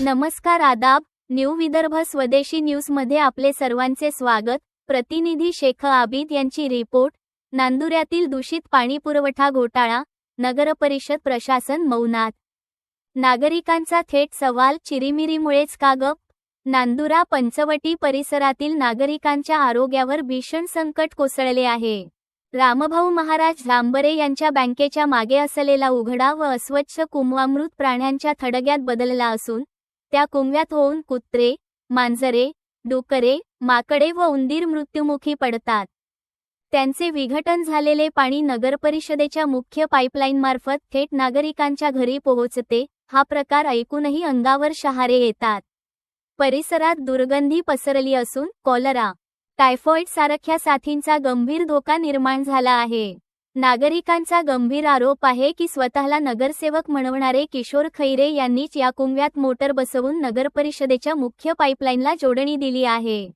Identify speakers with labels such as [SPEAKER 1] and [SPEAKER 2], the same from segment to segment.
[SPEAKER 1] नमस्कार आदाब न्यू विदर्भ स्वदेशी न्यूजमध्ये आपले सर्वांचे स्वागत. प्रतिनिधी शेख आबिद यांची रिपोर्ट. नांदुऱ्यातील दूषित पाणी पुरवठा घोटाळा. नगरपरिषद प्रशासन मौनात. नागरिकांचा थेट सवाल चिरीमिरीमुळेच का ग नांदुरा पंचवटी परिसरातील नागरिकांच्या आरोग्यावर भीषण संकट कोसळले आहे. रामभाऊ महाराज जांबरे यांच्या बँकेच्या मागे असलेला उघडा व अस्वच्छ कुंभामृत प्राण्यांच्या थडग्यात बदलला असून त्या कुंव्यात होऊन कुत्रे मांजरे डुकरे माकडे व उंदीर मृत्युमुखी पडतात. त्यांचे विघटन झालेले पाणी नगरपरिषदेच्या मुख्य पाईपलाईनमार्फत थेट नागरिकांच्या घरी पोहोचते हा प्रकार ऐकूनही अंगावर शहारे येतात. परिसरात दुर्गंधी पसरली असून कॉलरा टायफॉइड सारख्या साथींचा गंभीर धोका निर्माण झाला आहे. नागरिकांचा गंभीर आरोप आहे की स्वतःला नगरसेवक म्हणवणारे किशोर खैरे यांनीच या कुंव्यात मोटर बसवून नगरपरिषदेच्या मुख्य पाईपलाईनला जोडणी दिली आहे.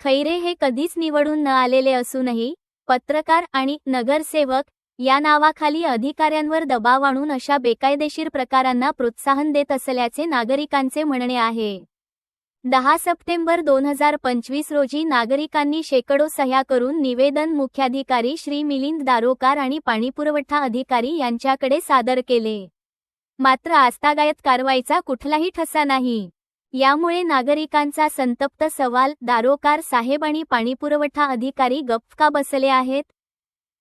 [SPEAKER 1] खैरे हे कधीच निवडून न आलेले असूनही पत्रकार आणि नगरसेवक या नावाखाली अधिकाऱ्यांवर दबाव आणून अशा बेकायदेशीर प्रकारांना प्रोत्साहन देत असल्याचे नागरिकांचे म्हणणे आहे. दहा सप्टेंबर दोन हजार पंचवीस रोजी नागरिकांनी शेकडो सह्या करून निवेदन मुख्याधिकारी श्री मिलिंद दारोकार आणि पाणीपुरवठा अधिकारी यांच्याकडे सादर केले. मात्र आस्थागायत कारवाईचा कुठलाही ठसा नाही. यामुळे नागरिकांचा संतप्त सवाल दारोकार साहेब आणि पाणीपुरवठा अधिकारी गप्प का बसले आहेत?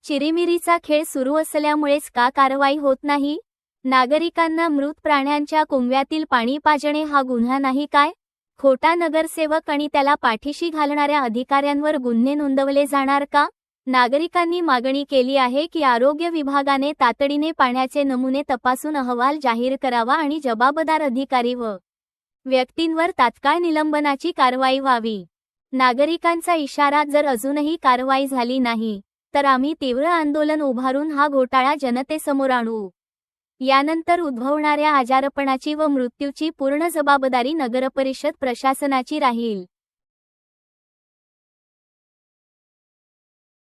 [SPEAKER 1] चिरीमिरीचा खेळ सुरू असल्यामुळेच का कारवाई होत नाही? नागरिकांना मृत प्राण्यांच्या कुंव्यातील पाणी पाजणे हा गुन्हा नाही काय? खोटा नगरसेवक आणि त्याला पाठीशी घालणाऱ्या अधिकाऱ्यांवर गुन्हे नोंदवले जाणार का? नागरिकांनी मागणी केली आहे की आरोग्य विभागाने तातडीने पाण्याचे नमुने तपासून अहवाल जाहीर करावा आणि जबाबदार अधिकारी व व्यक्तींवर तात्काळ निलंबनाची कारवाई व्हावी. नागरिकांचा इशारा जर अजूनही कारवाई झाली नाही तर आम्ही तीव्र आंदोलन उभारून हा घोटाळा जनतेसमोर आणू. यानंतर उद्भवणाऱ्या आजारपणाची व मृत्यूची पूर्ण जबाबदारी नगरपरिषद प्रशासनाची राहील.